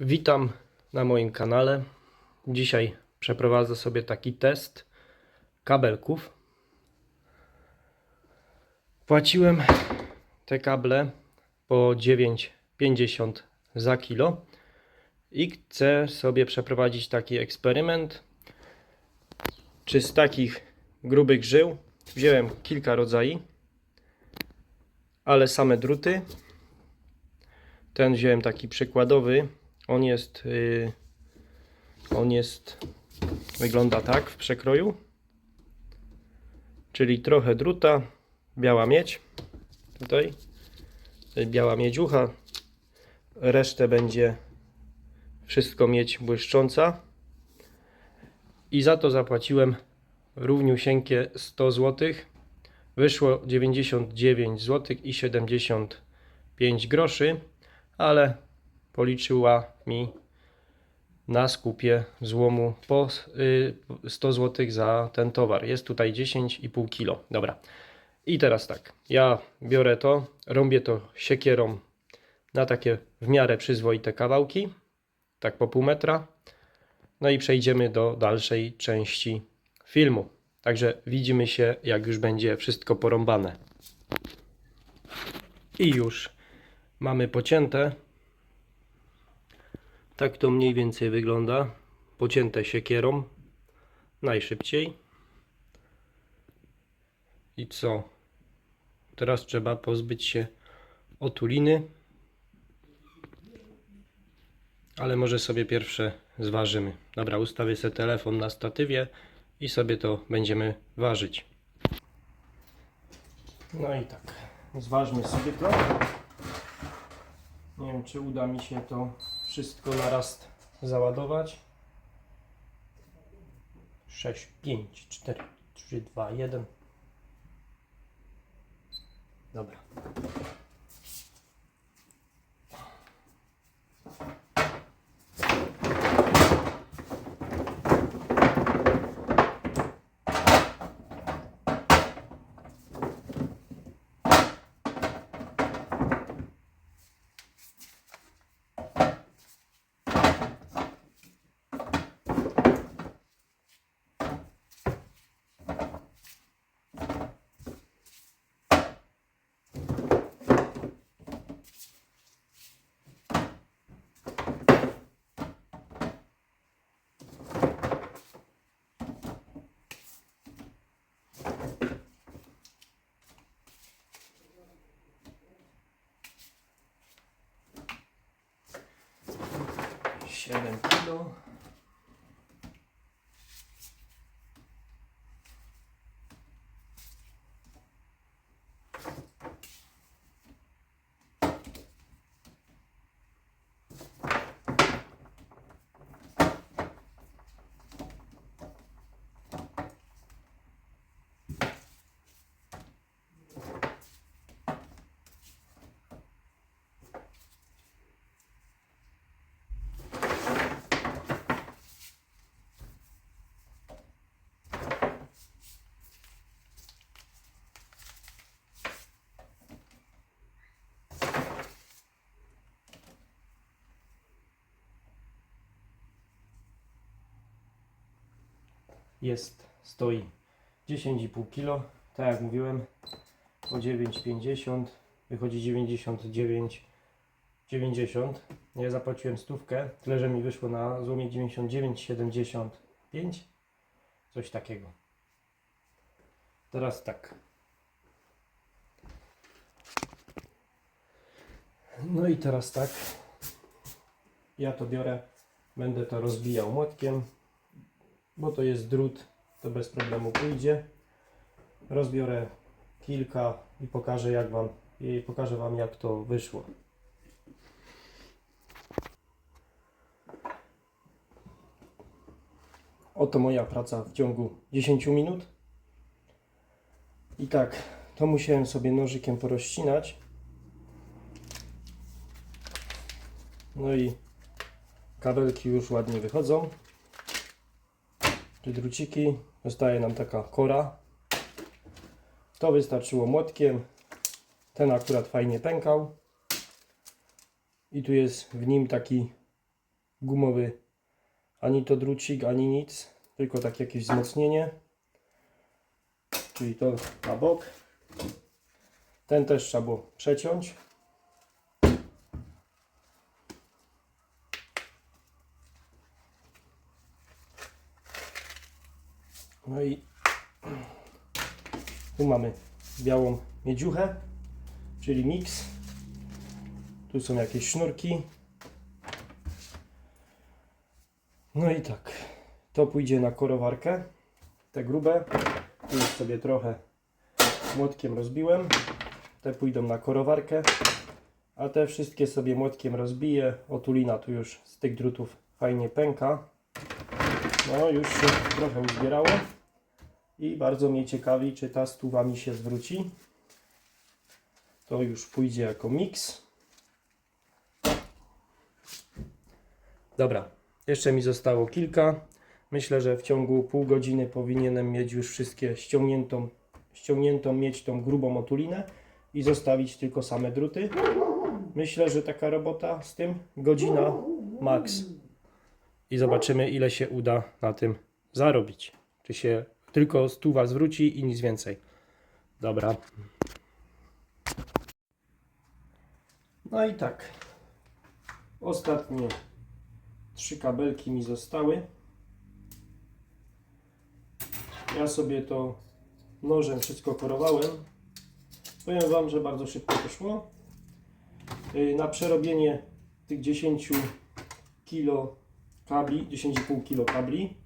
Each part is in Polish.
Witam na moim kanale. Dzisiaj przeprowadzę sobie taki test kabelków. Płaciłem te kable po 9,50 za kilo i chcę sobie przeprowadzić taki eksperyment. Czy z takich grubych żył wziąłem kilka rodzajów, ale same druty. Ten wziąłem taki przykładowy. On jest, yy, on jest, wygląda tak w przekroju. Czyli trochę druta, biała miedź. Tutaj Tutaj biała miedziucha. Resztę będzie wszystko miedź błyszcząca. I za to zapłaciłem równiusieńkie 100 zł. Wyszło 99 zł i 75 groszy, ale policzyła mi na skupie złomu po y, 100 zł za ten towar. Jest tutaj 10,5 kg. Dobra. I teraz tak, ja biorę to, rąbię to siekierą na takie w miarę przyzwoite kawałki, tak po pół metra. No i przejdziemy do dalszej części filmu. Także widzimy się, jak już będzie wszystko porąbane. I już mamy pocięte. Tak to mniej więcej wygląda. Pocięte siekierą. Najszybciej. I co? Teraz trzeba pozbyć się otuliny. Ale może sobie pierwsze zważymy. Dobra, ustawię sobie telefon na statywie i sobie to będziemy ważyć. No i tak, zważmy sobie to. Nie wiem, czy uda mi się to wszystko naraz załadować. 6, 5, 4, 3, 2, 1. Dobra. Siedem kilo. Jest, stoi 10,5 kg. Tak jak mówiłem, po 9,50 wychodzi 99 90. Ja zapłaciłem stówkę, tyle że mi wyszło na złomie 99,75. Coś takiego. Teraz tak. No i teraz tak. Ja to biorę, będę to rozbijał młotkiem bo to jest drut, to bez problemu pójdzie. Rozbiorę kilka i pokażę jak wam, i pokażę wam jak to wyszło. Oto moja praca w ciągu 10 minut. I tak, to musiałem sobie nożykiem porozcinać. No i kabelki już ładnie wychodzą druciki. Zostaje nam taka kora. To wystarczyło młotkiem. Ten akurat fajnie pękał. I tu jest w nim taki gumowy ani to drucik, ani nic, tylko tak jakieś wzmocnienie. Czyli to na bok. Ten też trzeba było przeciąć. No i tu mamy białą miedziuchę, czyli miks. Tu są jakieś sznurki. No i tak, to pójdzie na korowarkę, te grube. Tu już sobie trochę młotkiem rozbiłem. Te pójdą na korowarkę, a te wszystkie sobie młotkiem rozbiję. Otulina tu już z tych drutów fajnie pęka. No już się trochę uzbierało i bardzo mnie ciekawi, czy ta stuwa mi się zwróci. To już pójdzie jako miks. Dobra, jeszcze mi zostało kilka. Myślę, że w ciągu pół godziny powinienem mieć już wszystkie ściągniętą, ściągniętą mieć tą grubą otulinę i zostawić tylko same druty. Myślę, że taka robota z tym godzina max. I zobaczymy, ile się uda na tym zarobić. Czy się tylko stuwa zwróci i nic więcej. Dobra. No i tak. Ostatnie trzy kabelki mi zostały. Ja sobie to nożem wszystko korowałem. Powiem Wam, że bardzo szybko poszło. Yy, Na przerobienie tych 10 kilo kabli, 10,5 kilo kabli,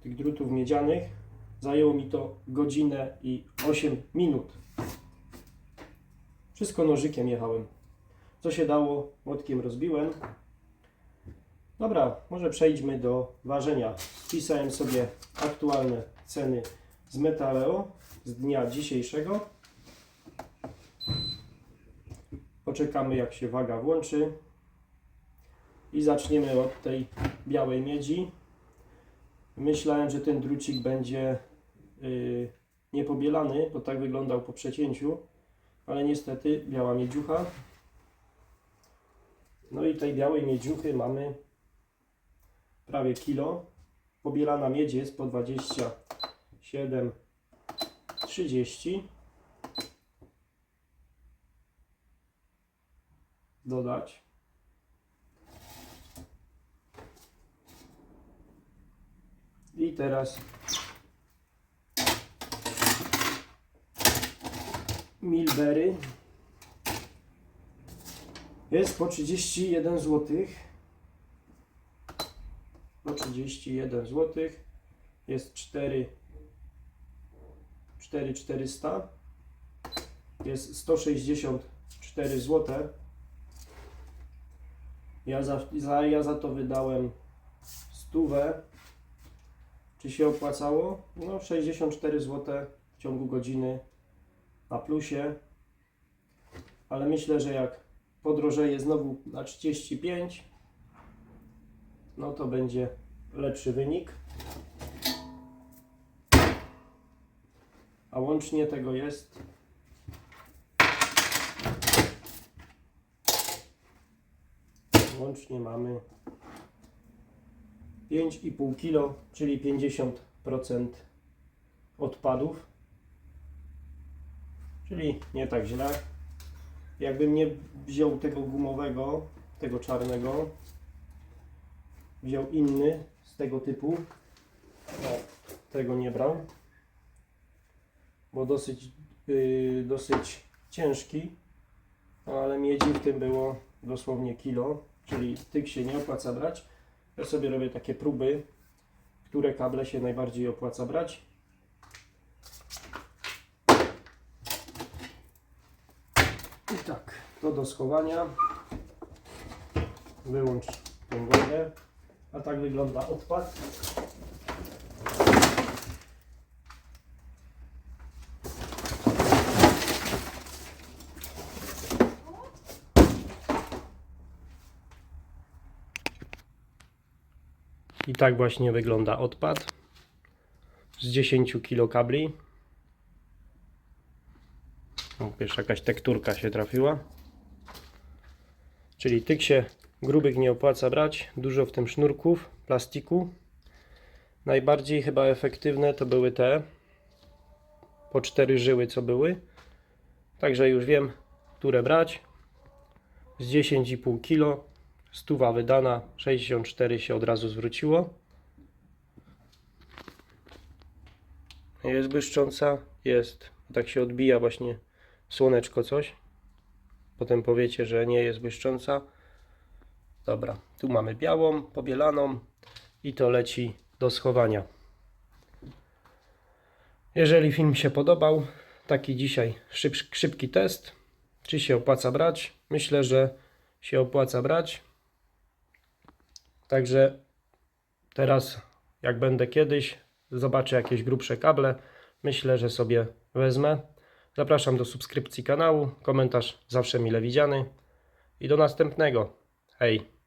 tych drutów miedzianych, zajęło mi to godzinę i 8 minut. Wszystko nożykiem jechałem. Co się dało, młotkiem rozbiłem. Dobra, może przejdźmy do ważenia. Wpisałem sobie aktualne ceny z Metaleo z dnia dzisiejszego. Poczekamy jak się waga włączy. I zaczniemy od tej białej miedzi. Myślałem, że ten drucik będzie niepobielany, bo tak wyglądał po przecięciu. Ale niestety biała miedziucha. No i tej białej miedziuchy mamy prawie kilo. Pobielana miedź jest po 27,30. Dodać. I teraz Milbery jest po 31 zł. Po 31 zł jest 4 4400 jest 164 zł. Ja za, za, ja za to wydałem stówę. Czy się opłacało? No 64 zł w ciągu godziny na plusie. Ale myślę, że jak podrożeje znowu na 35, no to będzie lepszy wynik. A łącznie tego jest łącznie mamy 5,5 kg, czyli 50% odpadów. Czyli nie tak źle. Jakbym nie wziął tego gumowego, tego czarnego, wziął inny z tego typu, o, tego nie brał, bo dosyć, yy, dosyć ciężki, no, ale miedzi w tym było dosłownie kilo, czyli tych się nie opłaca brać. Ja sobie robię takie próby, które kable się najbardziej opłaca brać. I tak, to do schowania. Wyłącz tą wodę. A tak wygląda odpad. I tak właśnie wygląda odpad z 10 kg kabli. O, Pierwsza jakaś tekturka się trafiła. Czyli tych się Grubych nie opłaca brać, dużo w tym sznurków, plastiku. Najbardziej chyba efektywne to były te po cztery żyły, co były. Także już wiem, które brać. Z 10,5 kg, stuwa wydana, 64 się od razu zwróciło. Jest błyszcząca? Jest. Tak się odbija właśnie słoneczko coś. Potem powiecie, że nie jest błyszcząca. Dobra, tu mamy białą, pobielaną i to leci do schowania. Jeżeli film się podobał, taki dzisiaj szyb, szybki test, czy się opłaca brać? Myślę, że się opłaca brać. Także teraz, jak będę kiedyś, zobaczę jakieś grubsze kable, myślę, że sobie wezmę. Zapraszam do subskrypcji kanału, komentarz zawsze mile widziany i do następnego. Hej!